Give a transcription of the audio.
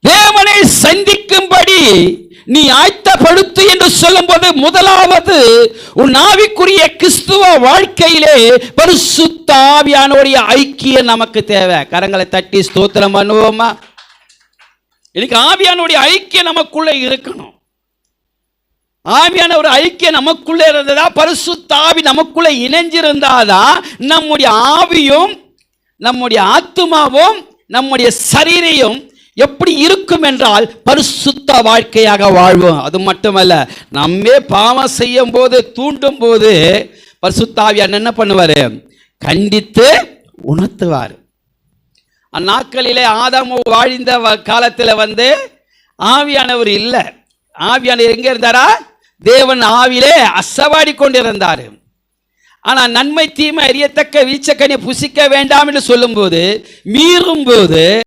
தேவனை சந்திக்கும்படி நீ ஆயத்தப்படுத்து என்று சொல்லும்போது முதலாவது உன் ஆவிக்குரிய கிறிஸ்துவ வாழ்க்கையிலே பரிசுத்தாவியானுடைய ஐக்கியம் நமக்கு தேவை. கரங்களை தட்டி ஸ்தோத்திரம் பண்ணுவோமா? இன்னைக்கு ஆவியானுடைய ஐக்கியம் நமக்குள்ள இருக்கணும். ஆவியான ஒரு ஐக்கியம் நமக்குள்ளே இருந்ததா? பரிசுத்தாவி நமக்குள்ளே இணைஞ்சிருந்தாதான் நம்முடைய ஆவியும் நம்முடைய ஆத்மாவும் நம்முடைய சரீரையும் எப்படி இருக்கும் என்றால் பரிசுத்த வாழ்க்கையாக வாழ்வோம். அது மட்டுமல்ல நம்மே பாவம் செய்யும் போது தூண்டும் போது பரிசுத்தாவியார் என்ன பண்ணுவார்? கண்டித்து உணர்த்துவார். அந்நாட்களிலே ஆதாமு வாழ்ந்த வ- வந்து ஆவியானவர் இல்லை. ஆவியானவர் எங்கே இருந்தாரா? தேவன் ஆவிலே அசவாடி கொண்டிருந்தார். ஆனால் நன்மை தீமை அறியத்தக்க வீச்சக்கனி புசிக்க வேண்டாம் என்று சொல்லும்போது மீறும்போது